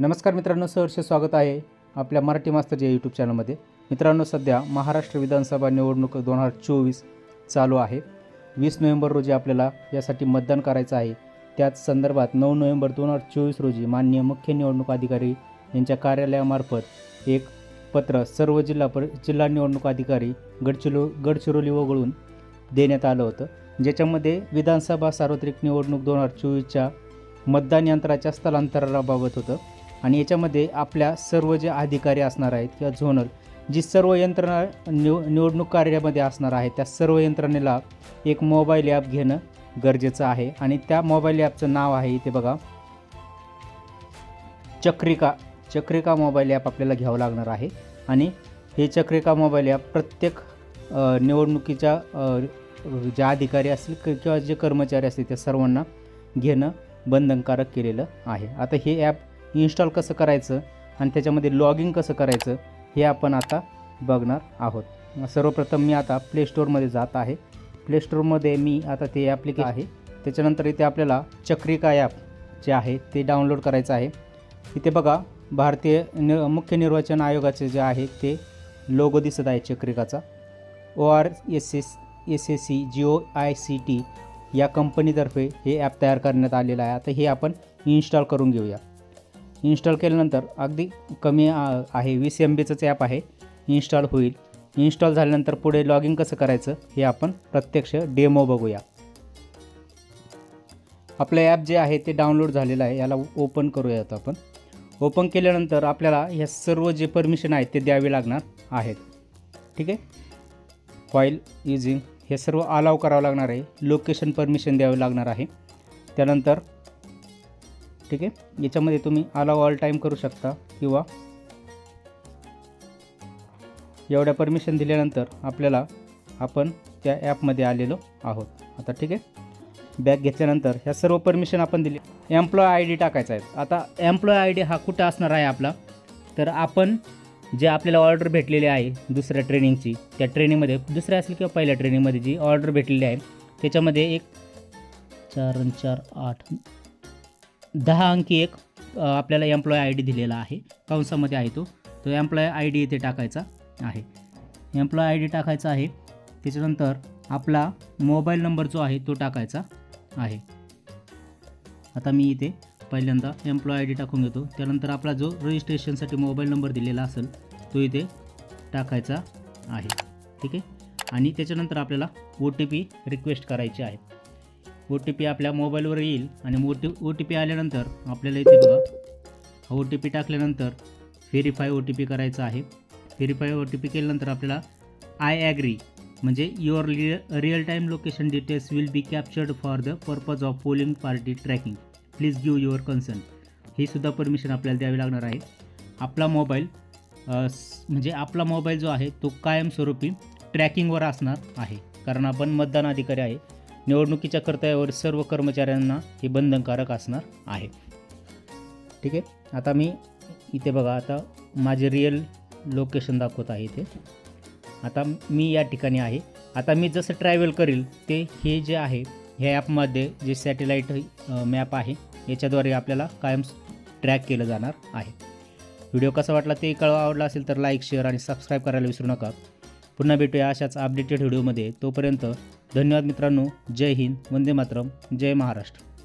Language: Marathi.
नमस्कार मित्रांनो सहर्ष स्वागत आहे आपल्या मराठी मास्तरच्या यूट्यूब चॅनलमध्ये मित्रांनो सध्या महाराष्ट्र विधानसभा निवडणूक दोन हजार चोवीस चालू आहे. वीस नोव्हेंबर रोजी आपल्याला यासाठी मतदान करायचं आहे. त्याच संदर्भात नऊ नोव्हेंबर दोन हजार चोवीस रोजी माननीय मुख्य निवडणूक अधिकारी यांच्या कार्यालयामार्फत एक पत्र सर्व जिल्हा पर जिल्हा निवडणूक अधिकारी गडचिरो गडचिरोली वगळून देण्यात आलं होतं. ज्याच्यामध्ये विधानसभा सार्वत्रिक निवडणूक दोन हजार चोवीसच्या मतदान यंत्राच्या स्थलांतराबाबत होतं. आणि याच्यामध्ये आपल्या सर्व जे अधिकारी असणार आहेत किंवा झोनल जी सर्व यंत्रणा निव निवडणूक कार्यामध्ये असणार आहे त्या सर्व यंत्रणेला एक मोबाईल ॲप घेणं गरजेचं आहे. आणि त्या मोबाईल ॲपचं नाव आहे इथे बघा. चक्रिका चक्रिका मोबाईल ॲप आपल्याला घ्यावं लागणार आहे. आणि हे चक्रिका मोबाईल ॲप प्रत्येक निवडणुकीच्या जे अधिकारी असतील किंवा जे कर्मचारी असतील त्या सर्वांना घेणं बंधनकारक केलेलं आहे. आता हे ॲप इन्स्टॉल कसं करायचं आणि त्याच्यामध्ये लॉग इन कसं करायचं हे आपण आता बघणार आहोत. सर्वप्रथम मी आता प्ले स्टोअरमध्ये जात आहे. प्ले स्टोअरमध्ये मी आता ते ॲप्लिके आहे. त्याच्यानंतर इथे आपल्याला चक्रिका ॲप जे आहे ते डाउनलोड करायचं आहे. इथे बघा भारतीय नि मुख्य निर्वाचन आयोगाचे जे आहे ते लोगो दिसत आहे चक्रिकाचा. O R S S S S C G O I C T या कंपनीतर्फे हे ॲप तयार करण्यात आलेलं आहे. आता हे आपण इन्स्टॉल करून घेऊया. इन्स्टॉल केल्यानंतर अगदी कमी आहे. वीस एम बीचंच ॲप आहे. इन्स्टॉल होईल. इन्स्टॉल झाल्यानंतर पुढे लॉग इन कसं करायचं हे आपण प्रत्यक्ष डेमो बघूया. आपलं ॲप जे आहे ते डाउनलोड झालेलं आहे. याला ओपन करूयात आपण. ओपन केल्यानंतर आपल्याला ह्या सर्व जे परमिशन आहेत ते द्यावे लागणार आहेत. ठीक आहे? फाईल युजिंग हे सर्व अलाव करावं लागणार आहे. लोकेशन परमिशन द्यावे लागणार आहे. त्यानंतर ठीक आहे? याच्यामध्ये तुम्ही अलाव ऑल टाईम करू शकता किंवा एवढ्या परमिशन दिल्यानंतर आपल्याला आपण त्या ॲपमध्ये आलेलो आहोत. आता ठीक आहे? बॅग घेतल्यानंतर ह्या सर्व परमिशन आपण दिली. एम्प्लॉय आय डी टाकायचा आहे. आता एम्प्लॉय आय डी हा कुठं असणार आहे आपला? तर आपण जे आपल्याला ऑर्डर भेटलेली आहे दुसऱ्या ट्रेनिंगची त्या ट्रेनिंगमध्ये दुसऱ्या असेल किंवा पहिल्या ट्रेनिंगमध्ये जी ऑर्डर भेटलेली आहे त्याच्यामध्ये एक चार चार आठ दहा अंकी एक आपल्याला एम्प्लॉय आय डी दिलेला आहे. कंसामध्ये आहे तो. तो एम्प्लॉय आय डी इथे टाकायचा आहे. एम्प्लॉय आय डी टाकायचा आहे. त्याच्यानंतर आपला मोबाईल नंबर जो आहे तो टाकायचा आहे. आता मी इथे पहिल्यांदा एम्प्लॉय आय डी टाकून घेतो. त्यानंतर आपला जो रजिस्ट्रेशनसाठी मोबाईल नंबर दिलेला असेल तो इथे टाकायचा आहे. ठीक आहे? आणि त्याच्यानंतर आपल्याला ओ टी पी रिक्वेस्ट करायची आहे. ओ टी पी आपल्या मोबाईलवर येईल आणि O T O T P आल्यानंतर आपल्याला इथे बघा हा ओ टी पी टाकल्यानंतर व्हेरीफाय ओ टी पी करायचा आहे. व्हेरीफाय ओ टी पी केल्यानंतर आपल्याला आय ॲग्री म्हणजे your real time location details will be captured for the purpose of polling party tracking please give your concern ही सुद्धा परमिशन आपल्याला द्यावी लागणार आहे. आपला मोबाईल म्हणजे आपला मोबाईल जो आहे तो कायमस्वरूपी ट्रॅकिंगवर असणार आहे. कारण आपण मतदान अधिकारी आहे. निवडणुकीच्या कर्तव्यावर सर्व कर्मचाऱ्यांना हे बंधनकारक असणार आहे. ठीक आहे? आता मी इथे बघा आता माझे रिअल लोकेशन दाखवत आहे इथे. आता मी या ठिकाणी आहे. आता मी जसं ट्रॅव्हल करील ते हे जे आहे ह्या ॲपमध्ये जे सॅटेलाईट मॅप आहे याच्याद्वारे आपल्याला कायम ट्रॅक केलं जाणार आहे. व्हिडिओ कसा वाटला ते कळवा आवडला असेल तर लाईक शेअर आणि सबस्क्राईब करायला विसरू नका. पुन्हा भेटूया अशाच अपडेटेड व्हिडिओमध्ये तोपर्यंत धन्यवाद मित्रांनो. जय हिंद. वंदे मातरम. जय महाराष्ट्र.